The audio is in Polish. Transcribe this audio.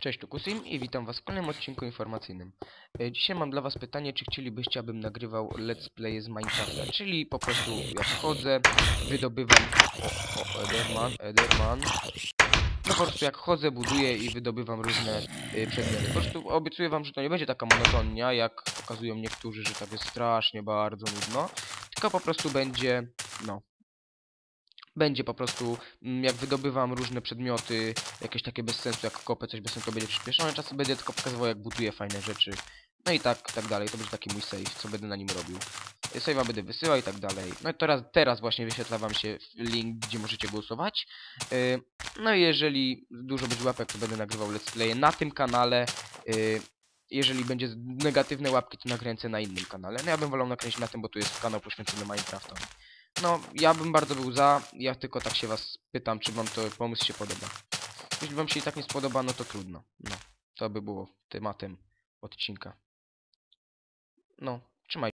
Cześć, tu Kusim i witam was w kolejnym odcinku informacyjnym. E, Dzisiaj mam dla was pytanie, czy chcielibyście, abym nagrywał let's play z Minecrafta, czyli po prostu jak chodzę, wydobywam... O, o Ederman, Ederman... No po prostu jak chodzę, buduję i wydobywam różne y, przedmioty. Po prostu obiecuję wam, że to nie będzie taka monotonia, jak pokazują niektórzy, że tak jest strasznie bardzo nudno, tylko po prostu będzie, no, będzie po prostu, mm, jak wydobywam różne przedmioty, jakieś takie bez sensu, jak kopę, coś bez sensu, to będzie przyspieszone, czasem będę tylko pokazywał, jak buduję fajne rzeczy. No i tak, tak dalej, to będzie taki mój save, co będę na nim robił. Save'a będę wysyłał i tak dalej. No i teraz, teraz właśnie wyświetla wam się link, gdzie możecie głosować. Y, No i jeżeli dużo będzie łapek, to będę nagrywał let's play na tym kanale. Y, Jeżeli będzie negatywne łapki, to nakręcę na innym kanale. No ja bym wolał nakręcić na tym, bo tu jest kanał poświęcony Minecraftowi. No, ja bym bardzo był za, ja tylko tak się was pytam, czy wam to pomysł się podoba. Jeśli wam się i tak nie spodoba, no to trudno. No, to by było tematem odcinka. No, trzymaj.